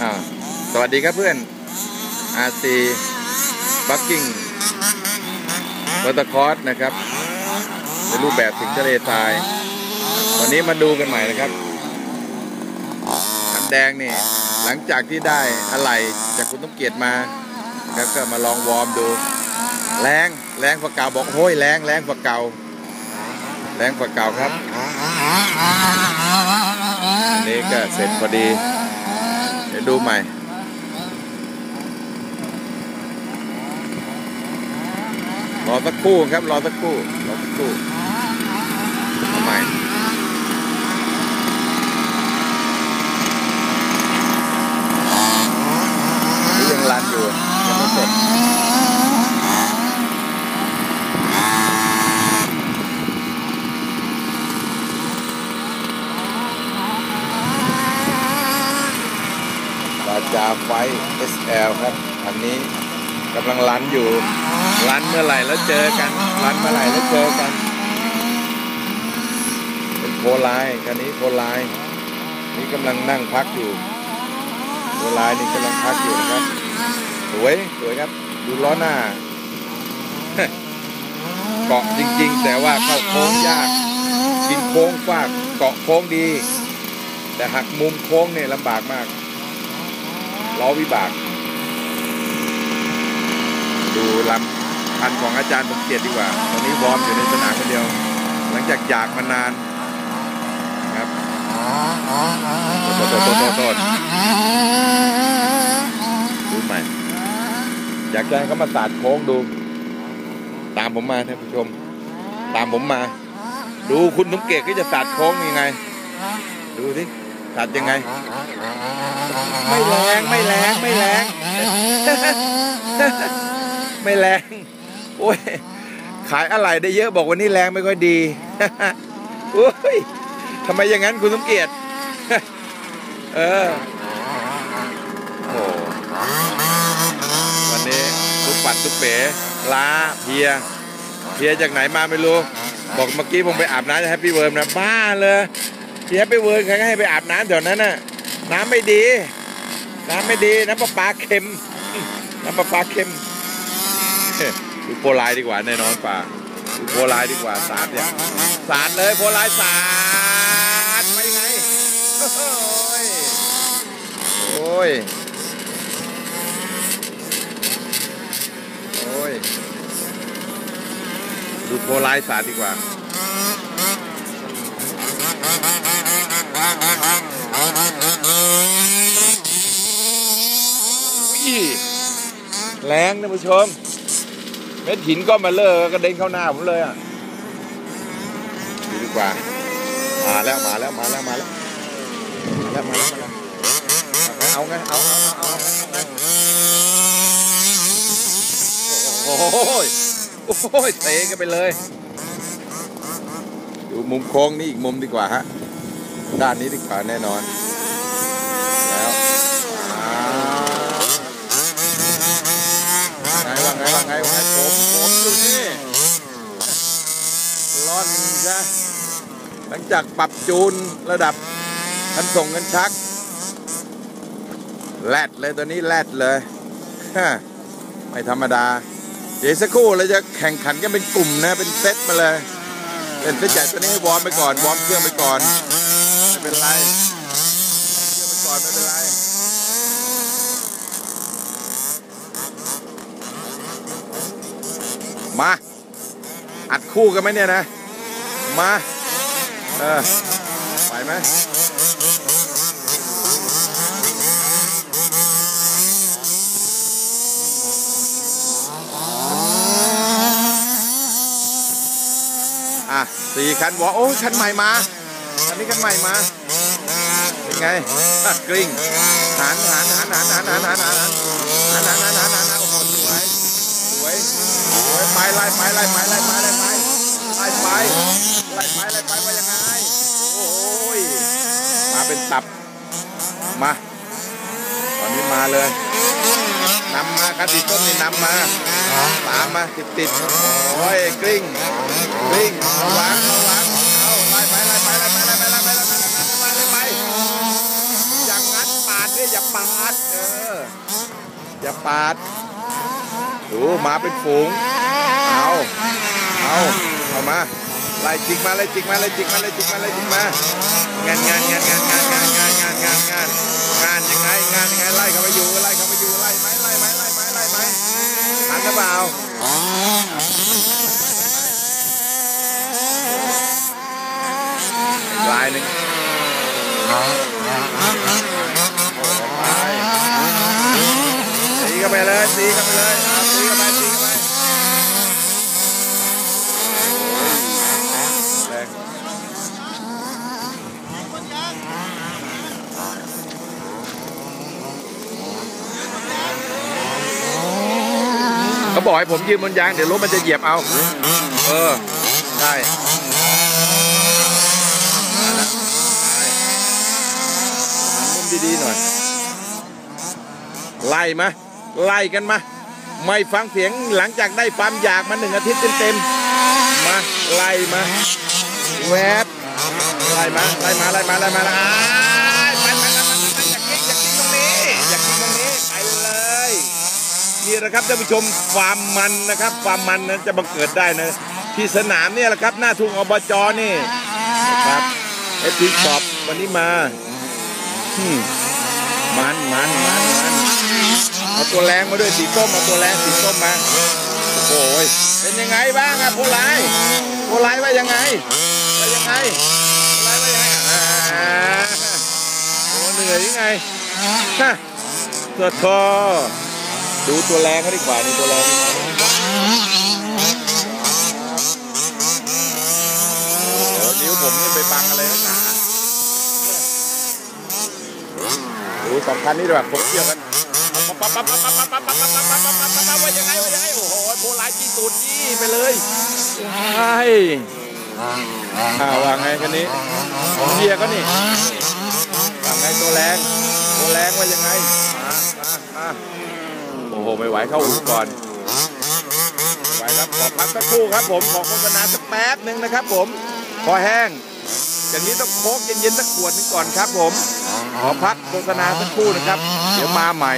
อ่าสวัสดีครับเพื่อน RC Bucking วอเตอร์คอร์สนะครับในรูปแบบสิงทะเลทรายวันนี้มาดูกันใหม่นะครับคันแดงนี่หลังจากที่ได้อะไรจากคุณต้องเกียรติมาครับก็มาลองวอร์มดู แรงแรงฝักเก่าบอกโอ้ยแรงแรงฝักเก่าแรงฝักเก่าครับนนี้ก็เสร็จพอดี ดูใหม่รอสักครู่ครับรอสักครู่รอสักครู่เอาใหม่ นี่ยังรันอยู่ ยังไม่เสร็จ บาจาไฟ SL ครับ อันนี้กำลังรันอยู่รันเมื่อไหร่แล้วเจอกันรันเมื่อไหร่แล้วเจอกัน เป็นโพลายคันนี้โพลายนี่กำลังนั่งพักอยู่โพลายนี่กำลังพักอยู่นะครับ สวยสวยครับ ดูล้อหน้าเกาะจริง ๆ แต่ว่าเข้าโค้งยากกินโค้งฟากเกาะโค้งดี แต่หักมุมโค้งเนี่ยลำบากมาก ล้อวิบาก ดูลำพันของอาจารย์สมเกียรติดีกว่า ตอนนี้วอร์มอยู่ในสนามคนเดียว หลังจากอยากมานานครับโทษโทษโทษโทษดูใหม่ อยากจะให้เขามาสาดโค้งดู ตามผมมาท่านผู้ชม ตามผมมา ดูคุณสมเกียรติก็จะสาดโค้งยังไง ดูสิ สาดยังไง ไม่แรงไม่แรงไม่แรง ไม่แรงโอ้ยขายอะไรได้เยอะบอกวันนี้แรงไม่ค่อยดีโอ้ยทำไมอย่างนั้นคุณสมเกียรติเออโอ้วันนี้ทุกปัดทุกเป๋ล้าเพลียเพลียจากไหนมาไม่รู้ บอกเมื่อกี้ผมไปอาบน้ำแฮปปี้เวิร์มนะบ้าเลย ที่แฮปเวิร์มใครก็ให้ไปอาบน้ำแถวนั้นน่ะ น้ำไม่ดี น้ำไม่ดี น้ำประปาเค็ม น้ำประปาเค็มดูโพลายดีกว่าแน่นอนป่าดูโพลายดีกว่าสาดเนี่ยสาดเลยโพลายสาดไปไงโอ้ยโอ้ยโอ้ยดูโพลายสาดดีกว่า แรงนะผู้ชม เม็ดหินก็มาเลอะกระเด็นเข้าหน้าผมเลยอะดูดีกว่า มาแล้วมาแล้วมาแล้วมาแล้วมาแล้วมาแล้วเอาไงเอาเอาเอาเอาเอาโอ้โอ้ยเตะกันไปเลย มุมโค้งนี่อีกมุมดีกว่าฮะ ด้านนี้ดีกว่าแน่นอน แล้วอ่าไงว่าไงว่าไงว่าผมผมอยู่นี่ร่อนใช่หลังจากปรับจูนระดับคันส่งกันชักแลดเลยตัวนี้แลดเลยฮะไม่ธรรมดา เดี๋ยวสักครู่เราจะแข่งขันกันเป็นกลุ่มนะ เป็นเซตมาเลย เป็นเส้นใหญ่ตัวนี้ให้วอร์มไปก่อน วอร์มเครื่องไปก่อน ไม่เป็นไร เครื่องไปก่อนไม่เป็นไรมา อัดคู่กันไหมเนี่ยนะ มา เออ ไปไหมอะ สี่คันวอโอ้คันใหม่มาคันนี้คันใหม่มาเป็นไงกลิ้งหันหันหันหันหันหันหันหันหันหันหันหันหันหันโอ้โหสวยสวยสวยไปไล่ไปไล่ไปไล่ไปไล่ไปไล่ไปไล่ไปไล่ไปว่ายังไงโอ้ยมาเป็นตับมาตอนนี้มาเลย นำมาคันติดต้นนี่นำมาตามมาติดติดโอ้ยกลิ้งกลิ้งระวังระวังเอาไล่ไปไล่ไปไล่ไปไล่ไปไล่ไปไล่ไปไล่ไปไล่ไปอย่างนั้นปาดดิอย่าปาดเอออย่าปาดดูมาเป็นฝูงเอาเอาเอามาไล่จิกมาไล่จิกมาไล่จิกมาไล่จิกมาไล่จิกมางานงานงานงานงานงานงานงานงานงานยังไงงานยังไงไล่เข้าไปอยู่ไล่เข้าไปอยู่ไล่ไหมไล่ไหมไล่ไหมไล่ไหม ทันหรือเปล่าลายหนึ่งตีเข้าไปเลยตีเข้าไปเลยตีเข้าไปตีเข้าไปแรงเขา บอกให้ผมยืนบนยาง เดี๋ยวรถมันจะเหยียบเอา เออใช่มุมดีๆหน่อย ไล่มาไล่กันมาไม่ฟังเสียงหลังจากได้ความอยากมาหนึ่งอาทิตย์เต็มๆ มาไล่มา แวบไล่มาไล่มาไล่มาไล่มา นี่นะครับท่านผู้ชมความมันนะครับ ความมันนั้นจะบังเกิดได้นะที่สนามเนี่ยแหละครับ หน้าทุ่งอบจนี่นะครับเอฟีชอปวันนี้มาอืมมันมันมันมันเอาตัวแรงมาด้วยสีส้มเอาตัวแรงสีส้มมาโอ้ยเป็นยังไงบ้างอะโพลายโพลายว่ายังไงว่ายังไงโพลายว่ายังไงอ่าโอ้เหนื่อยยังไงฮะตัวทอ ดูตัวแรงเขาดีกว่านี่ตัวแรงเดี๋ยวนิ้วผมนี่ไปบังอะไรนักหนาดูสองคันนี้ด้วยผมเที่ยวกันปั๊บปั๊บปั๊บปั๊บปั๊บปั๊บปั๊บปั๊บปั๊บปั๊บปั๊บปั๊บปั๊บปั๊บว่ายังไงว่ายังไงโอ้โหโพลายจี้ตูดจี้ไปเลยใช่อ้าวว่าไงคันนี้ผมเทียร์ก็นี่ว่าไงตัวแรงตัวแรงว่ายังไงมามามา โอ้โห ไม่ไหวเข้าอู่ก่อนไหวครับขอพักสักครู่ครับผมขอโฆษณาสักแป๊บหนึ่งนะครับผมพอแห้งอย่างนี้ต้องโค้กเย็นๆสักขวดหนึงก่อนครับผม ขอพักโฆษณาสักครู่นะครับ เดี๋ยวมาใหม่